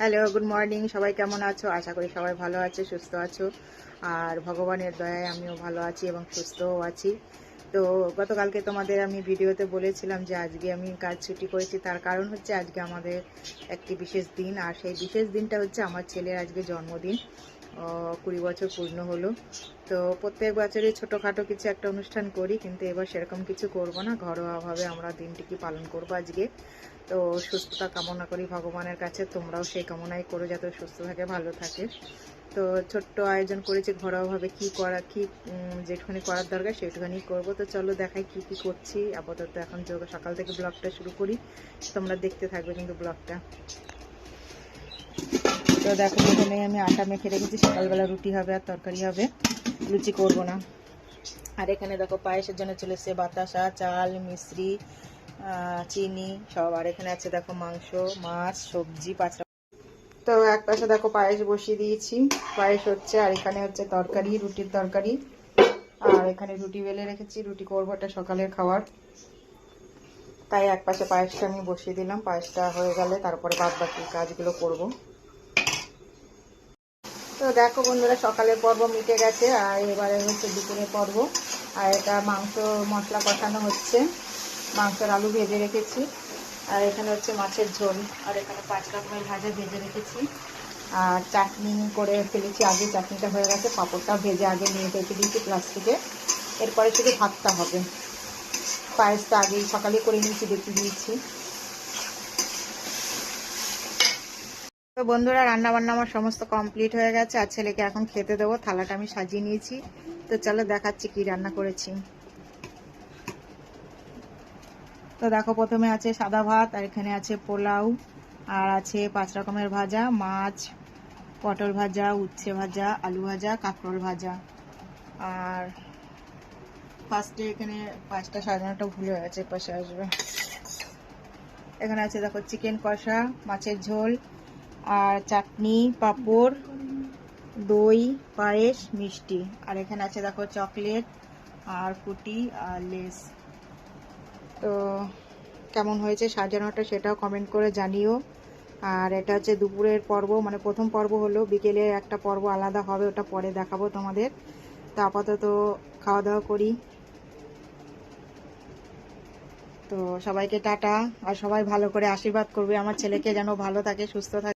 Hello good morning সবাই কেমন আছো? আশা করি সবাই ভালো আছে, সুস্থ আছো। আর ভগবানের দয়ায় আমিও ভালো আছি এবং সুস্থও আছি। তো গতকালকে তোমাদের আমি ভিডিওতে বলেছিলাম যে আজকে আমি কাজ ছুটি করেছি। তার কারণ হচ্ছে আজকে আমাদের একটি বিশেষ দিন, আর সেই বিশেষ দিনটা হচ্ছে আমার ছেলের আজকে জন্মদিন। কুড়ি বছর পূর্ণ হলো। তো প্রত্যেক বছরই ছোটোখাটো কিছু একটা অনুষ্ঠান করি, কিন্তু এবার সেরকম কিছু করব না। ঘরোয়াভাবে আমরা দিনটিকে পালন করব আজকে। তো সুস্থতা কামনা করি ভগবানের কাছে। তোমরাও সেই কামনাই করো যাতে সুস্থ থাকে, ভালো থাকে। তো ছোট্ট আয়োজন করেছি ঘরোয়াভাবে কি করা, কি যেটুখানি করার দরকার সেটুখানি করব। তো চলো দেখাই কি কি করছি। আপাতত এখন যোগ, সকাল থেকে ব্লগটা শুরু করি। তোমরা দেখতে থাকবে কিন্তু ব্লগটা। তো দেখো এখানে আমি আটা মেখে রেখেছি। সকালবেলা রুটি হবে আর তরকারি হবে। লুচি করব না। আর এখানে দেখো, পায়েসের জন্য চলে এসছে বাতাসা চাল মিশ্রি চিনি সব। আর এখানে আছে দেখো, মাংস, মাছ, সবজি, পাঁচটা। তো এক পাশে দেখো, পায়েস বসিয়ে দিয়েছি। পায়েস হচ্ছে, আর এখানে হচ্ছে তরকারি, রুটির তরকারি। আর এখানে রুটি বেলে রেখেছি। রুটি করব এটা সকালের খাবার। তাই এক পাশে পায়েসটা আমি বসিয়ে দিলাম। পায়েসটা হয়ে গেলে তারপরে বাদ বাকি কাজগুলো করব। তো দেখো বন্ধুরা সকালের পর্ব মিটে গেছে আর এবারে হচ্ছে দুপুরের পর্ব। আর এটা মাংস মশলা কষানো হচ্ছে। মাংসের আলু ভেজে রেখেছি। আর এখানে হচ্ছে মাছের ঝোল। আর এখানে পাঁচ রকমের ভাজা ভেজে রেখেছি। আর চাটনি করে ফেলেছি আগে, চাটনিটা হয়ে গেছে। পাঁপড়টা ভেজে আগে নিয়ে রেখে দিয়েছি প্লাস্টিকে। এরপরে শুধু ভাতটা হবে। পায়েসটা আগেই সকালে করে নিয়েছি দেখে দিয়েছি। তো বন্ধুরা রান্না বান্না আমার সমস্ত কমপ্লিট হয়ে গেছে। আর ছেলেকে এখন খেতে দেবো। থালাটা আমি সাজিয়ে নিয়েছি। তো চলো দেখাচ্ছি কি রান্না করেছি। তো দেখো, প্রথমে আছে সাদা ভাত, আর এখানে আছে পোলাও, আর আছে পাঁচ রকমের ভাজা, মাছ, পটল ভাজা, উচ্ছে ভাজা, আলু ভাজা, কাঁকরোল ভাজা। আর ফার্স্টে এখানে পাঁচটা সাজানোটা ভুলে গেছে পাশে আসবে। এখানে আছে, দেখো চিকেন কষা, মাছের ঝোল আর চাটনি, পাঁপড়, দই, পায়েস, মিষ্টি। আর এখানে আছে, দেখো, চকলেট আর ফুটি আর লেস। তো কেমন হয়েছে সাজানোটা সেটাও কমেন্ট করে জানিও। আর এটা হচ্ছে দুপুরের পর্ব মানে প্রথম পর্ব হলো, বিকেলে একটা পর্ব আলাদা হবে, ওটা পরে দেখাবো তোমাদের। তো আপাতত খাওয়া দাওয়া করি। তো সবাইকে টাটা, আর সবাই ভালো করে আশীর্বাদ করবে, আমার ছেলেকে যেন ভালো থাকে, সুস্থ থাকে।